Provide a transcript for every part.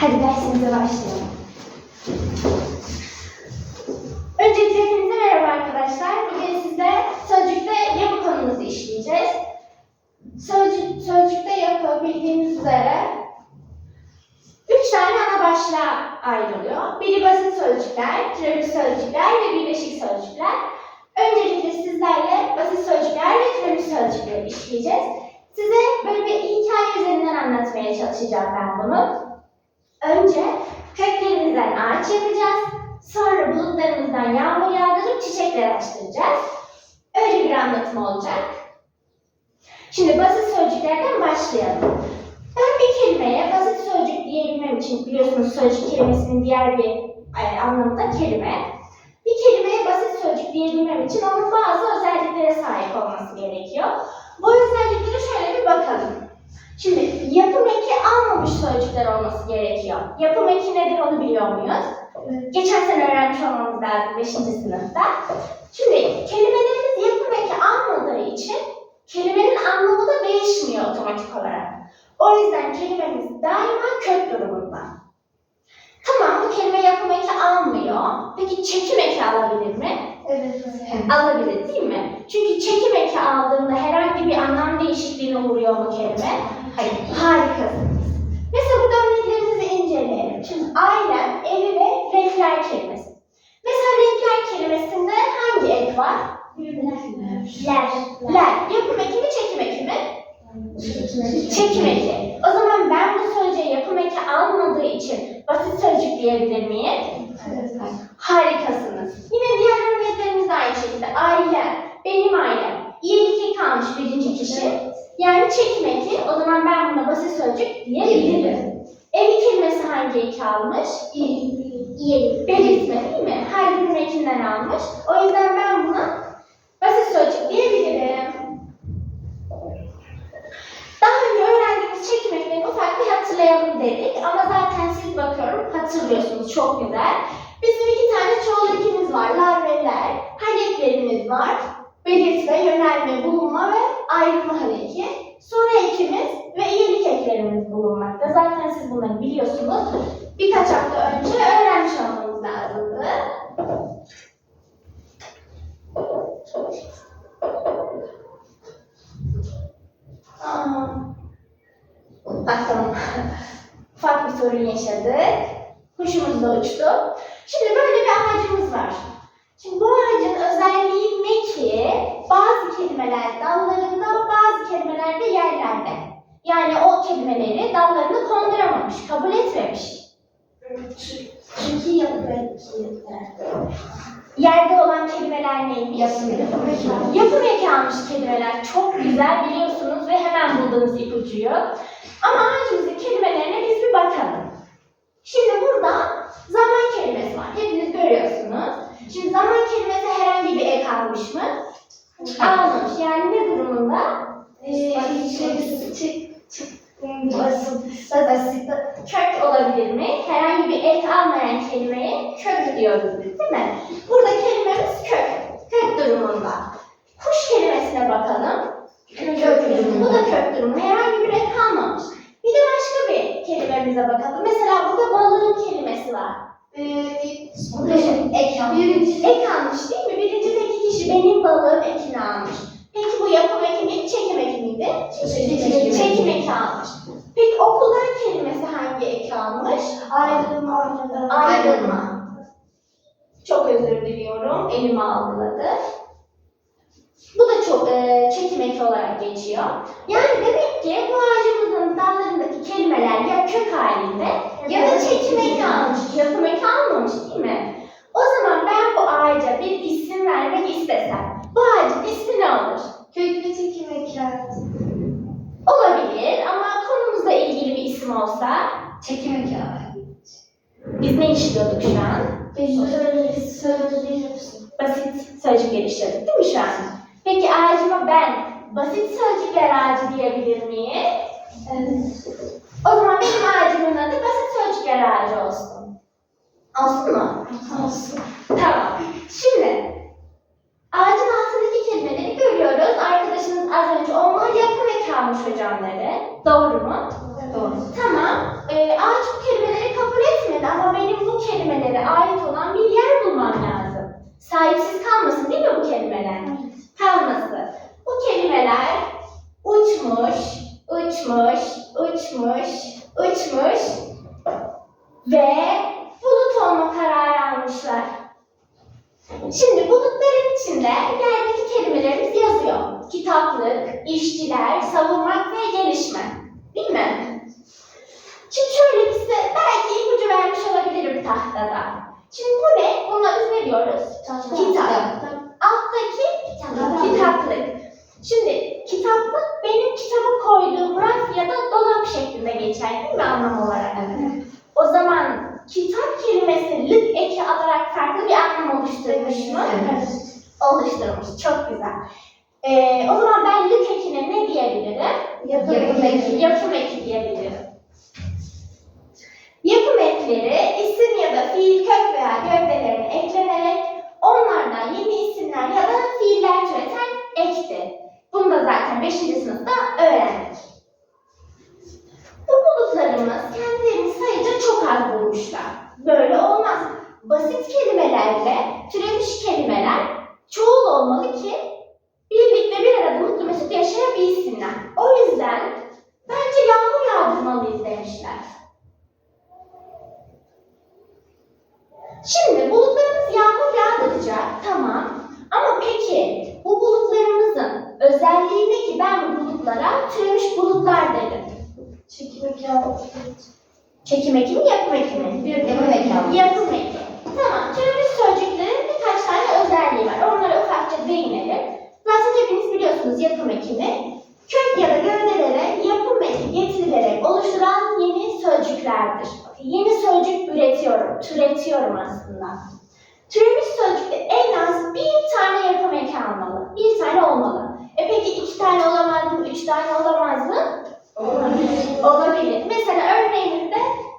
Hadi dersimize başlayalım. Öncelikle hepinize merhaba arkadaşlar. Bugün sizle sözcükte yapı konumuzu işleyeceğiz. Sözcük, sözcükte yapı bildiğiniz üzere üç tane ana başlığa ayrılıyor. Biri basit sözcükler, türevli sözcükler ve birleşik sözcükler. Öncelikle sizlerle basit sözcükler ve türevli sözcükleri işleyeceğiz. Size böyle bir hikaye üzerinden anlatmaya çalışacağım ben bunu. Önce köklerimizden ağaç yapacağız. Sonra bulutlarımızdan yağmur yağdırıp çiçekler açtıracağız. Öyle bir anlatım olacak. Şimdi basit sözcüklerden başlayalım. Ben bir kelimeye basit sözcük diyebilmem için biliyorsunuz sözcük kelimesinin diğer bir e, anlamı da kelime. Bir kelimeye basit sözcük diyebilmem için onun bazı özelliklere sahip olması gerekiyor. Bu özelliklere şöyle bir bakalım. Şimdi yapım eki almamış sözcükler olması gerekiyor. Yapım eki nedir onu biliyor muyuz? Geçen sene öğrenmiş olmamız lazım 5. sınıfta. Şimdi kelimelerimiz yapım eki almadığı için kelimenin anlamı da değişmiyor otomatik olarak. O yüzden kelimemiz daima kök durumunda. Tamam bu kelime yapım eki almıyor. Peki çekim eki alabilir mi? Evet. Alabilir değil mi? Çünkü çekim eki aldığında herhangi bir anlam değişikliğine uğruyor mu kelime? Hayır. Harikasınız. Mesela burada örneklerimizi inceleyelim. Şimdi ailem, evi ve renkler kelimesi. Mesela renkler kelimesinde hangi ek var? Ler. Ler. Yapım eki mi, çekim eki mi? Çekim eki. O zaman ben bu sözcüğe yapım eki almadığı için basit sözcük diyebilir miyim? Harikasınız. Yine diğer örneklerimiz aynı şekilde. Ailem, benim ailem. İyilik eki almış birinci kişi. Yani çekim eki. O zaman ben buna basit sözcük diyebilirim. Ev kelimesi hangi eki almış? İyilik. Belirtme değil mi? Her birim ekinden almış. O yüzden ben buna basit sözcük diyebilirim. Daha önce öğrendiğimiz çekim eklerini ufak bir hatırlayalım dedik. Ama zaten siz bakıyorum hatırlıyorsunuz. Çok güzel. Bizim iki tane çoğul ekimiz var. Lar ve ler. Hal eklerimiz var. Belirtme, yönelme, bulunma ve ayrılma hal eki. Soru ekimiz ve iyilik eklerimiz bulunmakta. Zaten siz bunları biliyorsunuz. Birkaç hafta önce öğrenmiş olmanız lazımdı. Aa, bakalım. Ufak bir sorun yaşadık. Kuşumuz da uçtu. Şimdi böyle bir ağacımız var. Şimdi bu ağacın özelliği ne ki? Bazı kelimeler dallarında, bazı kelimeler de yerlerde. Yani o kelimeleri dallarına konduramamış, kabul etmemiş. Çünkü yapı Yerde olan kelimeler neymiş? Yapım eki. Yapım eki almış kelimeler. Çok güzel biliyorsunuz ve hemen buldunuz ipucuyu. Ama ağacımızın kelimelerine biz bir bakalım. Şimdi burada zaman kelimesi var. Hepiniz görüyorsunuz. Şimdi zaman kelimesi herhangi bir ek almış mı? Almamış. Yani ne durumunda? Ee, Basit. Kök olabilir mi? Herhangi bir ek almayan kelimeye kök diyoruz değil mi? Burada kelimemiz kök. Kök durumunda. Kuş kelimesine bakalım. Kök durumu. Bu da kök durumu. Herhangi bir ek kalmamış. Bir de başka bir kelimemize bakalım. Mesela burada balığın kelimesi var. Birinci Ek almış değil mi? Birinci tek kişi benim balığım ekini almış. Peki bu yapım eki miydi, çekim eki miydi? Çekim. Çekim eki almış. Peki okullar kelimesi hangi eki almış? ayrılma. Ayrılma. Çok özür diliyorum. Elimi algıladı. Bu da çok e, çekim eki olarak geçiyor. Yani demek ki bu ağacımızın dallarındaki kelimeler ya kök halinde ya da çekim eki almış, yapım eki almamış değil mi? O zaman ben bu ağaca bir isim vermek istesem, bu ağacın ismi ne olur? Köklü çekim ekler. Olabilir ama konumuzla ilgili bir isim olsa Çekim ekler. biz ne işliyorduk şu an? Basit sözcük geliştirdik değil mi şu an? Peki ağacıma ben basit sözcükler ağacı diyebilir miyiz? Evet. O zaman benim ağacımın adı basit sözcükler ağacı olsun. Olsun mu? Olsun. Tamam. Şimdi ağacın altındaki kelimeleri görüyoruz. Arkadaşınız az önce onlar yapı ve kalmış hocamları. Doğru mu? Doğru. Tamam. Ee, ağaç bu kelimeleri kabul etmedi ama benim bu kelimelere ait olan bir yer bulmam lazım. Sahipsiz kalmasın değil mi bu kelimeler? Kalması. Kelimeler uçmuş, uçmuş, uçmuş, uçmuş ve bulut olma kararı almışlar. Şimdi bulutların içinde yerdeki kelimelerimiz yazıyor. Kitaplık, işçiler, savunmak ve gelişme. Değil mi? Şimdi şöyle size belki ipucu vermiş olabilirim tahtada. Şimdi bu ne? Buna biz ne diyoruz? Kitap. Alttaki Kitap. kitaplık. Şimdi kitaplık benim kitabı koyduğum raf ya da dolap şeklinde geçer değil mi anlam olarak? O zaman kitap kelimesi lık eki alarak farklı bir anlam oluşturmuş mu? Evet. Oluşturmuş. Çok güzel. Ee, o zaman ben lık ekine ne diyebilirim? Yapım eki. Yapım eki diyebilirim. Yapım ekleri isim ya da fiil kök veya gövdelerine eklenerek onlardan yeni isimler ya da fiiller türeten ekti. Bunu da zaten 5. sınıfta öğrendik. Bu bulutlarımız kendilerini sayıca çok az bulmuşlar. Böyle olmaz. Basit kelimelerle türemiş kelimeler çoğul olmalı ki birlikte bir arada mutlu mesut yaşayabilsinler. O yüzden bence yağmur yağdırmalıyız demişler. Şimdi bulutlarımız yağmur yağdıracak, tamam. Ama peki bu bulutlarımızın özelliği ne ki ben bu bulutlara türemiş bulutlar dedim. Çekim eki aldık. Çekim eki mi, yapım eki mi? Yapım eki. Yapım eki. Tamam, türemiş sözcüklerin birkaç tane özelliği var. Onlara ufakça değinelim. Zaten hepiniz biliyorsunuz yapım ekini. Kök ya da gövdelere yapım eki getirilerek oluşturan yeni sözcüklerdir. Yeni sözcük üretiyorum, türetiyorum aslında. Türemiş sözcükte en az bir tane yapım eki almalı. Bir tane olmalı. E peki iki tane olamaz mı, üç tane olamaz mı? Olabilir. Mesela örneğimizde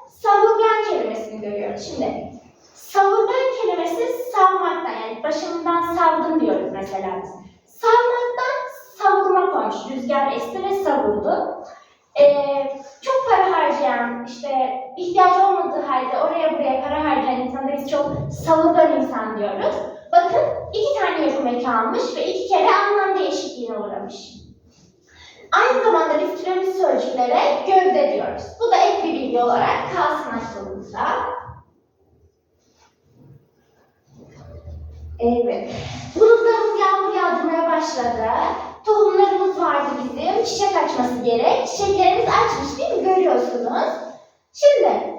savurgan kelimesini görüyoruz. Şimdi savurgan kelimesi savmaktan yani başımdan savdım diyoruz mesela biz. Savmaktan savurma olmuş. Rüzgar esti ve savurdu. Ee, çok para harcayan, işte ihtiyacı olmadığı halde oraya buraya para harcayan insanlara biz çok savurgan insan diyoruz. Bakın iki tane yapım eki almış ve iki kere anlam değişikliğine uğramış. Aynı zamanda biz türemiş sözcüklere gövde diyoruz. Bu da ek bir bilgi olarak kalsın aklımızda. Evet. Bulutlarımız yağmur yağdırmaya başladı. Tohumlarımız vardı bizim. Çiçek açması gerek. Çiçeklerimiz açmış değil mi? Görüyorsunuz. Şimdi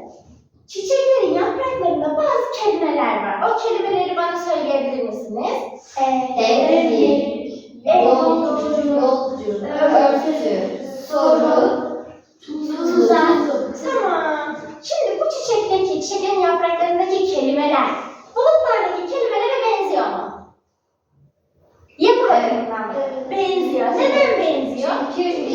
çiçeklerin yapraklarında bazı kelimeler var. O kelimeleri bana söyleyebilir misiniz? Evlilik, yolcu, yolcu, soru, Tuzak. Tamam. Şimdi bu çiçekteki, çiçeğin yapraklarındaki kelimeler bulutlardaki kelimelere benziyor mu? Yapı bakımından mı? Evet. Benziyor. Neden benziyor? Çünkü.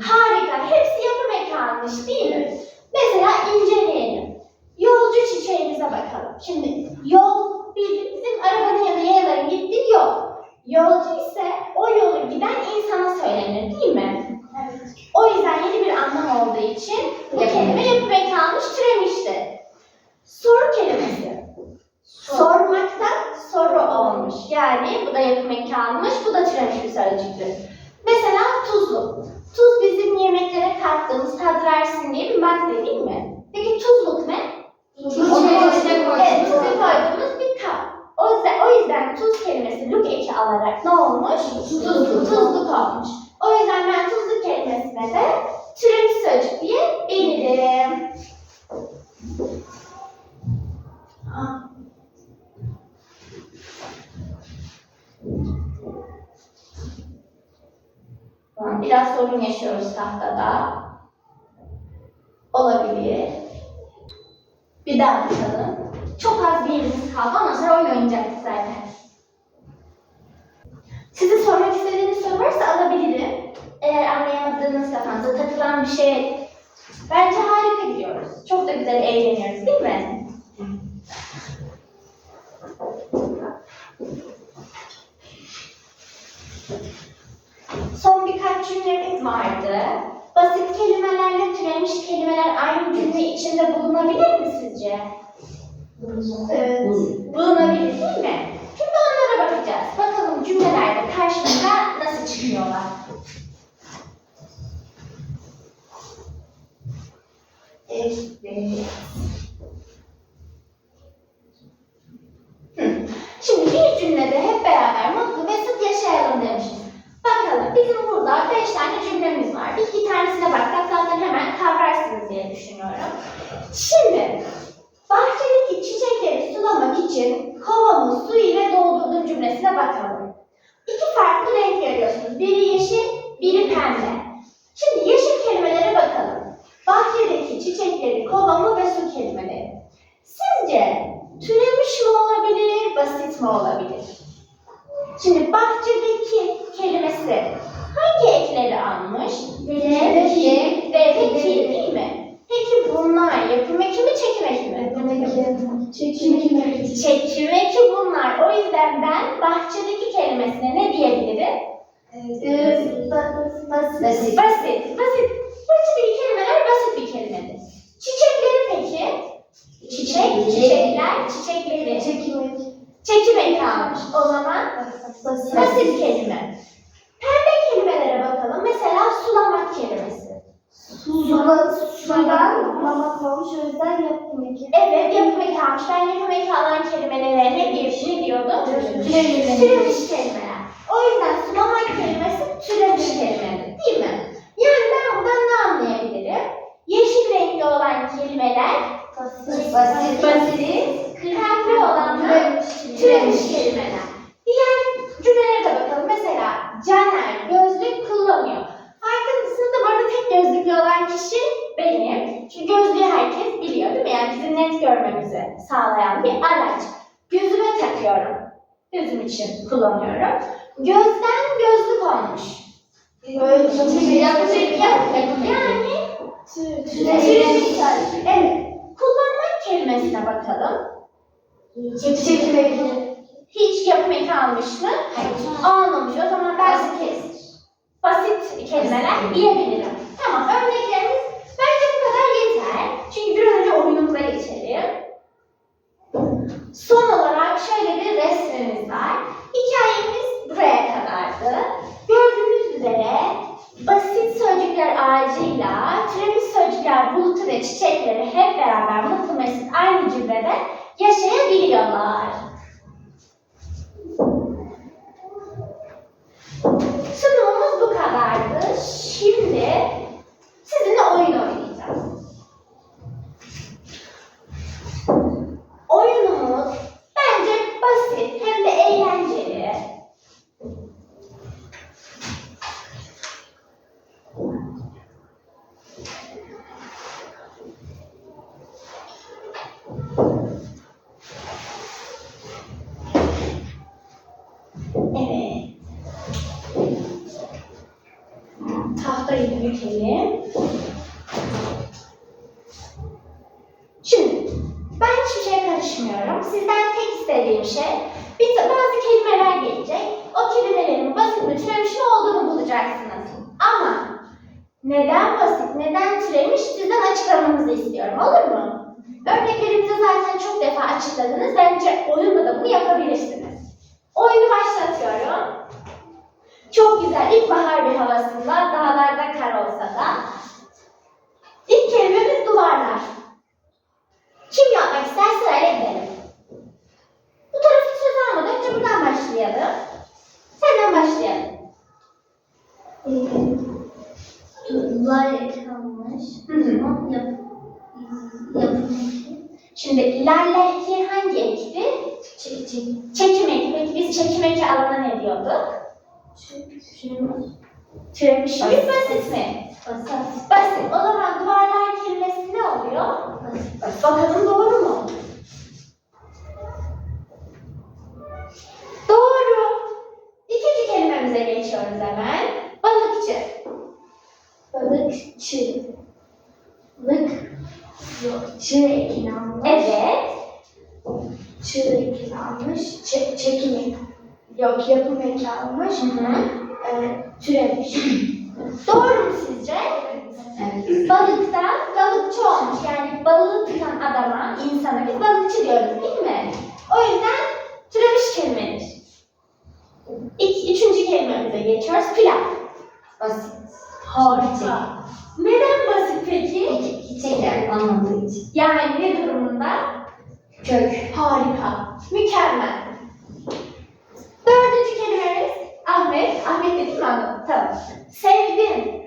Harika. Hepsi yapım eki almış değil mi? Mesela inceleyelim. Yolcu çiçeğimize bakalım. Şimdi yol bir- bizim arabanın ya da yayaların gittiği yol. Yolcu ise o yolu giden insana söylenir değil mi? Evet. O yüzden yeni bir anlam olduğu için bu kelime yapım eki almış türemişti. Soru kelimesi. Sormaktan soru olmuş. Yani bu da yapım eki almış, bu da türemiş bir sözcüktür. Mesela tuzluk. Tuz bizim yemeklere kattığımız tat versin diye bir madde değil mi? Peki tuzluk ne? Tuzlu içine koyduğumuz. Evet, tuzu koyduğumuz bir kap. O yüzden, o yüzden tuz kelimesi luk eki alarak ne olmuş? Tuzluk. Tuzluk olmuş. O yüzden ben tuzluk kelimesine de türemiş sözcük diye bilirim. Aa, Biraz sorun yaşıyoruz tahtada. Olabilir. Bir daha bakalım. Çok az bir yerimiz kaldı. Ondan sonra oyun oynayacaktık zaten. Size sormak istediğiniz soru varsa alabilirim. Eğer anlayamadığınız kafanıza takılan bir şey bence harika gidiyoruz. Çok da güzel eğleniyoruz değil mi? Son birkaç cümlemiz vardı. Basit kelimelerle türemiş kelimeler aynı cümle içinde bulunabilir mi sizce? Evet. Bulunabilir değil mi? Şimdi onlara bakacağız. Bakalım cümlelerde karşımıza nasıl çıkıyorlar. Evet. Şimdi bir cümlede hep beraber mutlu mesut yaşayalım demişiz. Bakalım bizim burada beş tane cümlemiz var. Bir iki tanesine baksak zaten hemen kavrarsınız diye düşünüyorum. Şimdi bahçedeki çiçekleri sulamak için kovamı su ile doldurdum cümlesine bakalım. İki farklı renk görüyorsunuz. Biri yeşil, biri pembe. Şimdi yeşil kelimelere bakalım. Bahçedeki çiçekleri, kovamı ve su kelimeleri. Sizce türemiş mi olabilir, basit mi olabilir? Şimdi bahçedeki kelimesi hangi ekleri almış? Ve ki. Ve ve ki değil mi? Peki bunlar yapım eki mi, çekim eki mi? Çekim eki bunlar. O yüzden ben bahçedeki kelimesine ne diyebilirim? Basit. Basit. Basit. Bahçedeki kelimeler basit bir kelimedir. Çiçekleri peki? Çiçek, çiçekler, çiçekleri. Çekim eki almış. O zaman basit kelime. Pembe kelimelere bakalım. Mesela sulamak kelimesi. Evet, yapım eki almış. Ben yapım eki alan kelimelere ne, diyor, ne diyordum? Türemiş. Türemiş kelimeler. O yüzden sulamak kelimesi türemiş kelimedir. Değil mi? Yani ben buradan ne anlayabilirim? Yeşil renkli olan kelimeler Basit. basit, pembe olanlar türemiş kelimeler. Diğer cümlelere de bakalım. Mesela Caner gözlük kullanıyor. Farkındasınız da bu arada tek gözlüklü olan kişi benim. Çünkü gözlüğü herkes biliyor değil mi? Yani bizim net görmemizi sağlayan bir araç. Gözüme takıyorum. Gözüm için kullanıyorum. Gözden gözlük olmuş. Yani türemiş. Evet. Kullanmak kelimesine bakalım. Hiç yapım eki almış mı? Almamış. O zaman ben basit, kelimeler diyebilirim. Tamam, örneklerimiz bence bu kadar yeter. Çünkü bir an önce oyunumuza geçelim. Son olarak şöyle bir resmimiz var. Hikayemiz buraya kadardı. Gördüğünüz üzere basit sözcükler ağacıyla türemiş bulutu ve çiçekleri hep beraber mutlu mesut aynı cümlede yaşayabiliyorlar. Sunumumuz bu kadardı. Şimdi sizinle oyun oynayacağız. Oyunumuz bence basit hem de eğlenceli. Evet. Tahtayı büyütelim. Şimdi ben hiçbir şeye karışmıyorum. Sizden tek istediğim şey bir bazı kelimeler gelecek. O kelimelerin basit mi türemiş mi olduğunu bulacaksınız. Ama neden basit, neden türemiş sizden açıklamanızı istiyorum. Olur mu? Örneklerimizi zaten çok defa açıkladınız. Bence oyunda da bunu yapabilirsiniz. Oyunu başlatıyorum. Çok güzel ilkbahar bir havasında, dağlarda kar olsa da. İlk kelimemiz duvarlar. Kim yapmak ister sırayla gidelim. Tarafı söz almadan önce buradan başlayalım. Senden başlayalım. Duvar hı. Yap, Şimdi lallehi hangi ekti? Çekim eki. Peki biz çekim eki alana ne diyorduk? Türemiş mi, basit mi? Basit. Basit. O zaman duvarlar kelimesi ne oluyor? Bakalım doğru mu? Geçiyoruz hemen. Balıkçı. Balıkçı. Lık. Yok. Çığ ekini almış. Evet. Çığ ekini almış. Çe çekim eki. Yok yapım eki almış. Hı hı. Ee, türemiş. Doğru mu sizce? Evet. Balıktan balıkçı olmuş. Yani balığı tutan adama, insana biz balıkçı diyoruz değil mi? O yüzden türemiş kelimedir. İk, üçüncü kelimemize geçiyoruz. Pilav. Basit. Harika. Neden basit peki? Hiç, hiç şeker anladığı için. Yani ne durumunda? Kök. Harika. Mükemmel. Dördüncü kelimemiz Ahmet. Ahmet dedik mi anladım? Tamam. Sevdim.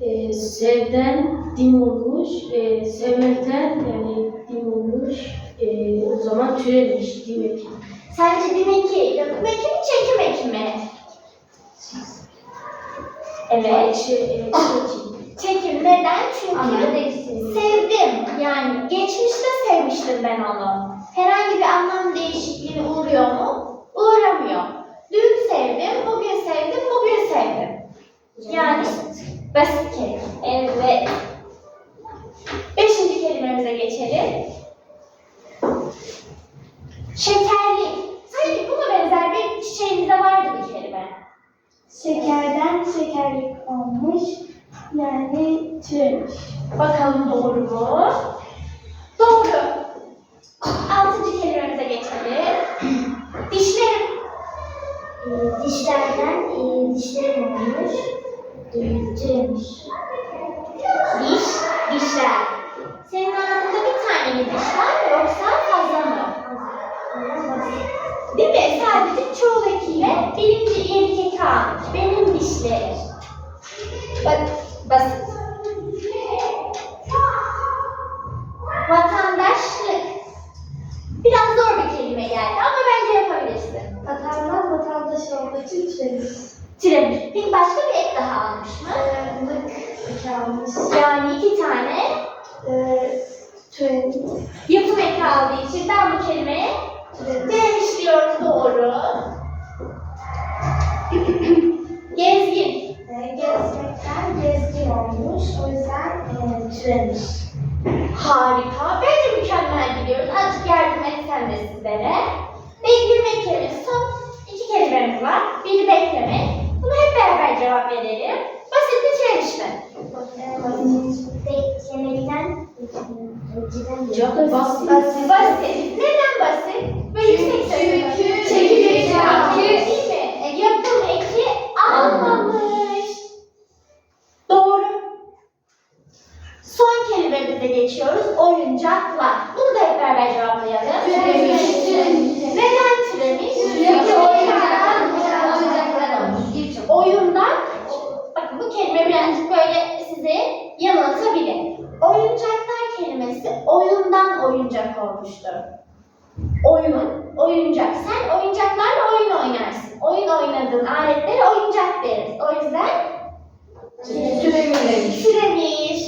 Ee, sevden dim olmuş, ee, sevmekten yani dim olmuş, ee, o zaman türemiş demek. Sence demek ki yapım eki mi çekim eki mi? Evet. Çekim. Çekim neden? Çünkü sevdim. Yani geçmişte sevmiştim ben onu. Herhangi bir anlam değişikliğine uğruyor mu? Uğramıyor. Dün sevdim, bugün sevdim, bugün sevdim. Yani basit kelime. Evet. Beşinci kelimemize geçelim. Şekerli. Sanki buna benzer bir çiçeğimizde vardı bir kelime. Şekerden şekerlik olmuş. Yani türemiş. Bakalım doğru mu? Doğru. Altıncı kelimemize geçelim. Dişlerim. Ee, dişlerden e, dişlerim olmuş. E, türemiş. Diş, dişler. Senin ağzında bir tane mi diş var yoksa fazla mı? Değil mi? Sadece çoğul ekiyle birinci yeri eki almış. Benim dişlerim. Bak, basit. Vatandaşlık. Biraz zor bir kelime geldi ama bence yapabilirsin. Vatandaş vatandaş olduğu için türemiş. Türemiş. Peki başka bir ek daha almış mı? Ee, lık almış. Yani iki tane Türemiş. yapım eki aldığı için ben bu kelimeye. Demiş diyoruz doğru. Gezgin. Ee, gezmekten gezgin olmuş. O yüzden e, türemiş. Kelimemize geçiyoruz. Oyuncaklar. Bunu da hep beraber cevaplayalım. Türemiş. Neden türemiş? Çünkü oyuncaklar, oyuncaklar olmuş. Oyundan, bakın bu kelime birazcık böyle sizi yanıltabilir. Oyuncaklar kelimesi oyundan oyuncak olmuştur. Oyun, oyuncak. Sen oyuncaklarla oyun oynarsın. Oyun oynadığın aletlere oyuncak deriz. O yüzden Türemiş. Türemiş.